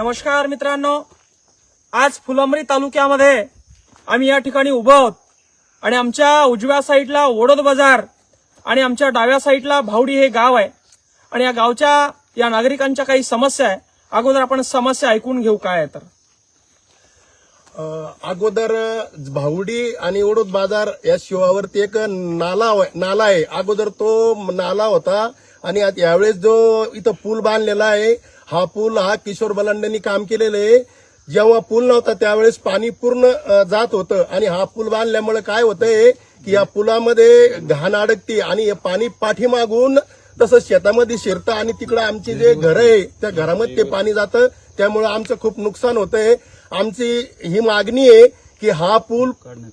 नमस्कार मित्रांनो. आज फुलंब्री तालुक्यामध्ये आम्ही या ठिकाणी उभं आहोत. आणि आमच्या उजव्या साईडला ओडद बाजार आणि आमच्या डाव्या साईडला भावडी हे गाव आहे. आणि या गावच्या या नागरिकांच्या काही समस्या आहे. अगोदर आपण समस्या ऐकून घेऊ काय तर. अगोदर भावडी आणि ओढोद बाजार या शिवावरती एक नाला नाला आहे. अगोदर तो नाला होता आणि आता यावेळेस जो इथं पूल बांधलेला आहे हा पूल हा किशोर बलांड्यांनी काम केलेलं आहे. जेव्हा पूल नव्हता त्यावेळेस पाणी पूर्ण जात होतं. आणि हा पूल बांधल्यामुळे काय होतंय की या पुलामध्ये घाण अडकते आणि हे पाणी पाठीमागून तसं शेतामध्ये शिरतं आणि तिकडं आमची जे घर आहे त्या घरामध्ये ते पाणी जातं. त्यामुळे आमचं खूप नुकसान होतंय. आमची ही मागणी आहे की हा पूल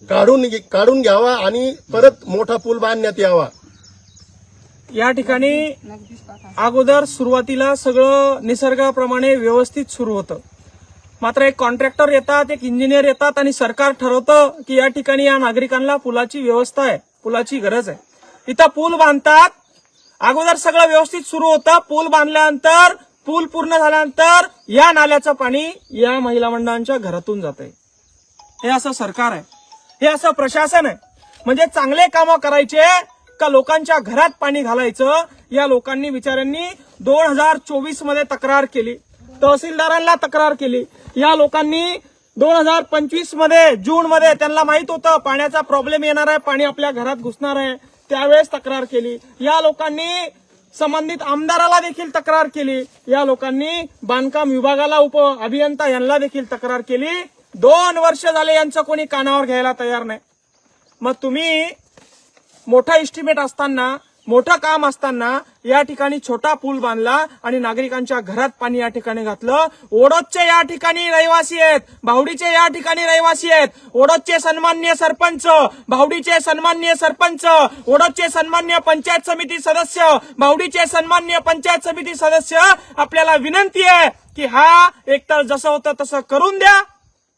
काढून काढून घ्यावा आणि परत मोठा पूल बांधण्यात यावा. या ठिकाणी अगोदर सुरुवातीला सगळं निसर्गाप्रमाणे व्यवस्थित सुरू होतं. मात्र एक कॉन्ट्रॅक्टर येतात एक इंजिनियर येतात आणि सरकार ठरवतं की या ठिकाणी या नागरिकांना पुलाची व्यवस्था आहे पुलाची गरज आहे. इथं पूल बांधतात. अगोदर सगळं व्यवस्थित सुरू होतं. पूल बांधल्यानंतर पूल पूर्ण झाल्यानंतर या नाल्याचं पाणी या महिला मंडळांच्या घरातून जात हे असं सरकार आहे. हे असं प्रशासन आहे. म्हणजे चांगले कामं करायचे का लोकांच्या घरात पाणी घालायचं या लोकांनी बिचाऱ्यांनी दोन हजार चोवीसमध्ये तक्रार केली. तहसीलदारांना तक्रार केली. या लोकांनी दोन हजार पंचवीसमध्ये जून मध्ये त्यांना माहीत होतं पाण्याचा प्रॉब्लेम येणार आहे पाणी आपल्या घरात घुसणार आहे त्यावेळेस तक्रार केली. या लोकांनी संबंधित आमदाराला देखील तक्रार केली. या लोकांनी बांधकाम विभागाला उप अभियंता यांना देखील तक्रार केली. दोन वर्ष झाले यांचं कोणी कानावर घ्यायला तयार नाही. मग तुम्ही मोठा इस्टिमेट असताना मोठं काम असताना या ठिकाणी छोटा पूल बांधला आणि नागरिकांच्या घरात पाणी या ठिकाणी घातलं. ओडोदचे या ठिकाणी रहिवासी आहेत. भावडीचे या ठिकाणी रहिवासी आहेत. ओडोदचे सन्मान्य सरपंच भावडीचे सन्मान्य सरपंच ओडोदचे सन्मान्य पंचायत समिती सदस्य भावडीचे सन्मान्य पंचायत समिती सदस्य आपल्याला विनंती आहे की हा एकतर जसं होतं तसं करून द्या.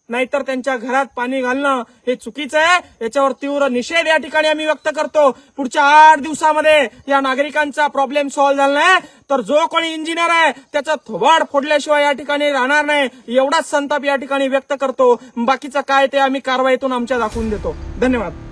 नाहीतर त्यांच्या घरात पाणी घालणं हे चुकीचं आहे. याच्यावर तीव्र निषेध या ठिकाणी आम्ही व्यक्त करतो. पुढच्या आठ दिवसामध्ये या नागरिकांचा प्रॉब्लेम सॉल्व्ह झाला नाही. तर जो कोणी इंजिनियर आहे त्याचा थोबाड फोडल्याशिवाय या ठिकाणी राहणार नाही. एवढाच संताप या ठिकाणी व्यक्त करतो. बाकीचं काय ते आम्ही कारवाईतून आमच्या दाखवून देतो. धन्यवाद.